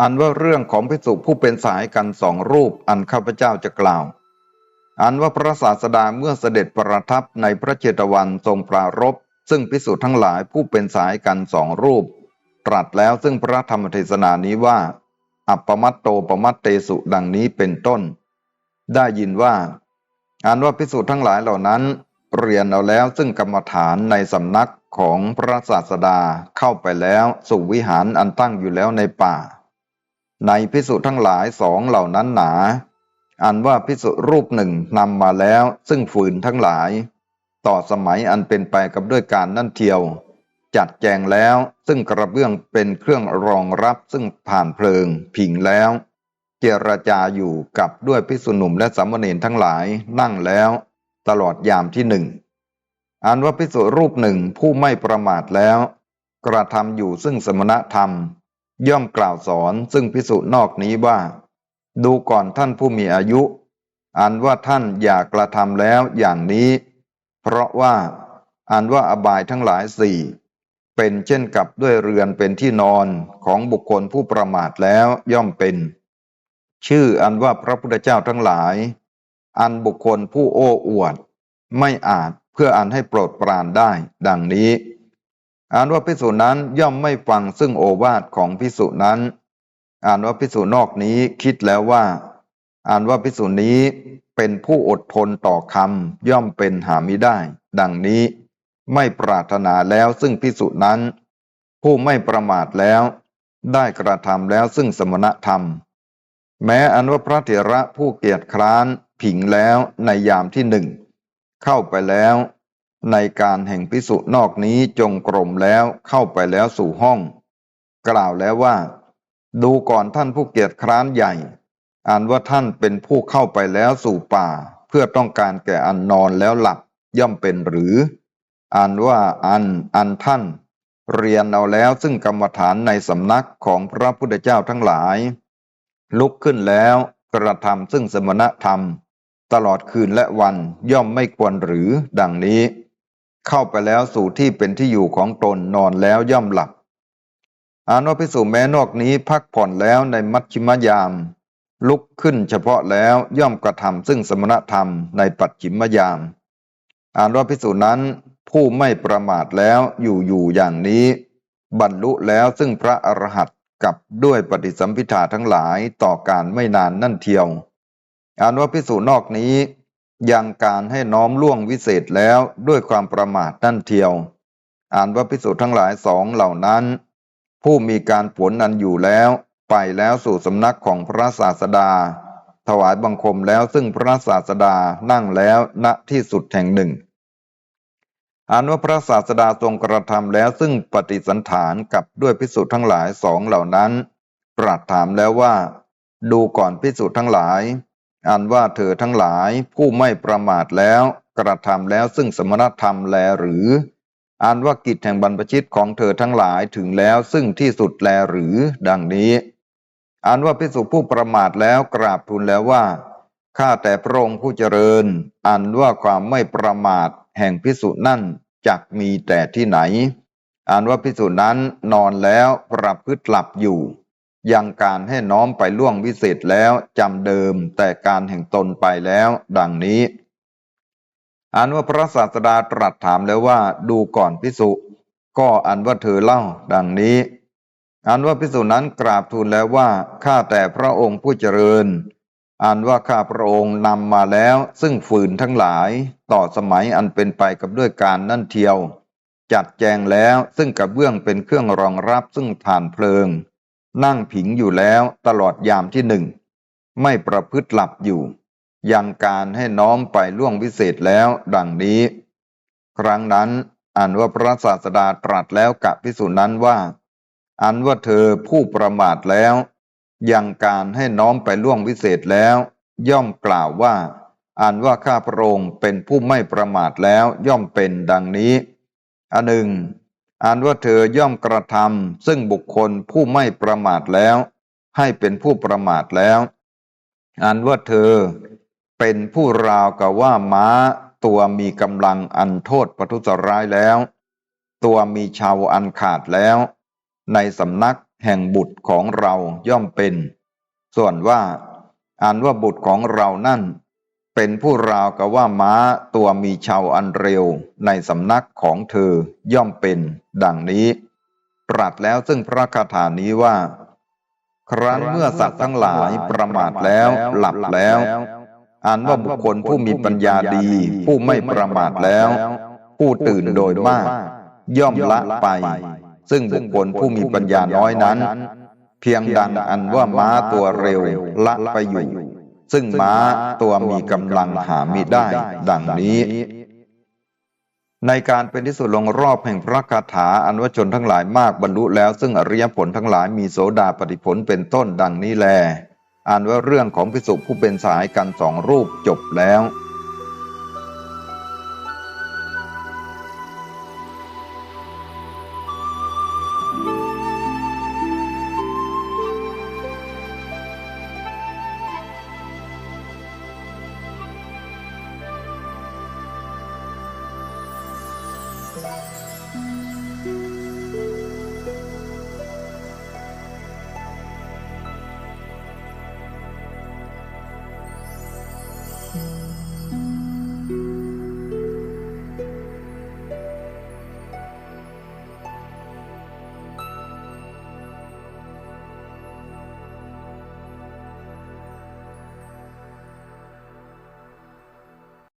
อันว่าเรื่องของพิสุผู้เป็นสายกันสองรูปอันข้าพเจ้าจะกล่าว อันว่าพระศาสดาเมื่อเสด็จประทับในพระเจตวันทรงปรารภซึ่งพิสุทั้งหลายผู้เป็นสายกันสองรูป ตรัสแล้วซึ่งพระธรรมเทศนานี้ว่า อัปปมัตโตปมัตเตสุดังนี้เป็นต้น ได้ยินว่าอันว่าพิสุทั้งหลายเหล่านั้น เรียนเอาแล้วซึ่งกรรมฐานในสำนักของพระศาสดาเข้าไปแล้วสู่วิหารอันตั้งอยู่แล้วในป่า ในพิสุทั้งหลายสองเหล่านั้นหนา อันว่าพิสุรูปหนึ่งนำมาแล้ว ซึ่งฝืนทั้งหลาย ต่อสมัยอันเป็นไปกับด้วยการนั่นเทียว จัดแจงแล้วซึ่งกระเบื้องเป็นเครื่องรองรับซึ่งผ่านเพลิง ผิงแล้ว เจรจาอยู่กับด้วยพิสุหนุ่มและสามเณรทั้งหลายนั่งแล้ว ตลอดยามที่หนึ่งอันว่าพิสุรูปหนึ่งผู้ไม่ประมาทแล้ว กระทำอยู่ซึ่งสมณธรรม ย่อมกล่าวสอนซึ่งพิสุนอกนี้ว่า ดูก่อนท่านผู้มีอายุ อันว่าท่านอย่ากระทำแล้วอย่างนี้ เพราะว่าอันว่าอบายทั้งหลายสี่เป็นเช่นกับด้วยเรือนเป็นที่นอนของบุคคลผู้ประมาทแล้วย่อมเป็น ชื่ออันว่าพระพุทธเจ้าทั้งหลาย อันบุคคลผู้โอ้อวด ไม่อาจเพื่ออันให้โปรดปรานได้ ดังนี้ อันว่าพิสูจนั้นย่อมไม่ฟังซึ่งโอวาทของพิสูจนั้น อ่านว่าพิสูจนอกนี้คิดแล้วว่า อ่านว่าพิสูจนี้เป็นผู้อดทนต่อคำย่อมเป็นหามิได้ ดังนี้ไม่ปรารถนาแล้วซึ่งพิสูจนั้น ผู้ไม่ประมาทแล้ว ได้กระทำแล้วซึ่งสมณธรรม แม้อันว่าพระเถระผู้เกียรติคร้านผิงแล้วในยามที่หนึ่ง เข้าไปแล้ว ในการแห่งพิสุนอกนี้จงกรมแล้วเข้าไปแล้วสู่ห้อง กล่าวแล้วว่า ดูก่อนท่านผู้เกียรติคร้านใหญ่อ่านว่าท่านเป็นผู้เข้าไปแล้วสู่ป่า เพื่อต้องการแก่อันนอนแล้วหลับย่อมเป็นหรืออ่านว่าอันอันท่าน เรียนเอาแล้วซึ่งกรรมฐานในสำนักของพระพุทธเจ้าทั้งหลาย ลุกขึ้นแล้วกระทำซึ่งสมณธรรม ตลอดคืนและวันย่อมไม่ควรหรือดังนี้ เข้าไปแล้วสู่ที่เป็นที่อยู่ของตนนอนแล้วย่อมหลับ อานว่าพิสูจแม้นอกนี้พักผ่อนแล้วในมัชชิมยาม ลุกขึ้นเฉพาะแล้วย่อมกระทำซึ่งสมณธรรมในปัจฉิมยาม อานว่าพิสูจนั้นผู้ไม่ประมาทแล้วอยู่อยู่อย่างนี้ บรรลุแล้วซึ่งพระอรหันต์กับด้วยปฏิสัมพิธาทั้งหลายต่อการไม่นานนั่นเทียวอานว่าพิสูจนอกนี้ ยังการให้น้อมล่วงวิเศษแล้วด้วยความประมาทนั่นเทียว อ่านว่าพิสูจน์ทั้งหลายสองเหล่านั้น ผู้มีการผลนันอยู่แล้ว ไปแล้วสู่สำนักของพระศาสดา ถวายบังคมแล้วซึ่งพระศาสดานั่งแล้วณที่สุดแห่งหนึ่งอ่านว่าพระศาสดาทรงกระทำแล้วซึ่งปฏิสันฐานกับด้วยพิสูจน์ทั้งหลายสองเหล่านั้น ตรัสถามแล้วว่า ดูก่อนพิสูจน์ทั้งหลาย อันว่าเธอทั้งหลายผู้ไม่ประมาทแล้ว กระทำแล้วซึ่งสมณธรรมแลหรือ อันว่ากิจแห่งบรรพชิตของเธอทั้งหลายถึงแล้วซึ่งที่สุดแลหรือ ดังนี้ อันว่าพิสุผู้ประมาทแล้วกราบทูลแล้วว่าข้าแต่พระองค์ผู้เจริญ อันว่าความไม่ประมาทแห่งพิสุนั่นจักมีแต่ที่ไหน อันว่าพิสุนั้นนอนแล้วประพฤติหลับอยู่ ยังการให้น้อมไปล่วงวิเศษแล้วจำเดิมแต่การแห่งตนไปแล้ว ดังนี้อันว่าพระศาสดาตรัสถามแล้วว่าดูก่อนพิสุก็อันว่าเธอเล่า ดังนี้ อันว่าพิสุนั้นกราบทูลแล้วว่าข้าแต่พระองค์ผู้เจริญ อันว่าข้าพระองค์นำมาแล้ว ซึ่งฝืนทั้งหลายต่อสมัยอันเป็นไปกับด้วยการนั่นเทียว จัดแจงแล้วซึ่งกระเบื้องเป็นเครื่องรองรับซึ่งฐานเพลิง นั่งผิงอยู่แล้วตลอดยามที่หนึ่ง ไม่ประพฤติหลับอยู่ ยังการให้น้อมไปล่วงวิเศษแล้วดังนี้ ครั้งนั้นอันว่าพระศาสดาตรัสแล้วกับพิสุนั้นว่า อันว่าเธอผู้ประมาทแล้ว ยังการให้น้อมไปล่วงวิเศษแล้ว ย่อมกล่าวว่า อันว่าข้าพระองค์เป็นผู้ไม่ประมาทแล้วย่อมเป็นดังนี้อันหนึ่ง อันว่าเธอย่อมกระทำซึ่งบุคคลผู้ไม่ประมาทแล้ว ให้เป็นผู้ประมาทแล้ว อันว่าเธอเป็นผู้ราวกับว่าม้าตัวมีกำลังอันโทษประทุษร้ายแล้ว ตัวมีชาวอันขาดแล้ว ในสำนักแห่งบุตรของเราย่อมเป็น ส่วนว่าอันว่าบุตรของเรานั่น เป็นผู้ราวกับว่าม้าตัวมีชาวอันเร็วในสำนักของเธอย่อมเป็น ดังนี้ ตรัสแล้วซึ่งพระคาถานี้ว่า ครั้นเมื่อสัตว์ทั้งหลายประมาทแล้วหลับแล้วอันว่าบุคคลผู้มีปัญญาดี ผู้ไม่ประมาทแล้ว ผู้ตื่นโดยมาก ย่อมละไป ซึ่งบุคคลผู้มีปัญญาน้อยนั้น เพียงดังอันว่าม้าตัวเร็วละไปอยู่ ซึ่งม้าตัวมีกำลังหามิได้ ดังนี้ ในการเป็นที่สุดลงรอบแห่งพระคาถาอันว่าชนทั้งหลายมากบรรลุแล้ว ซึ่งอริยผลทั้งหลายมีโสดาปฏิผลเป็นต้นดังนี้แลอ่านว่าเรื่องของพิสุผู้เป็นสายกันสองรูปจบแล้ว Música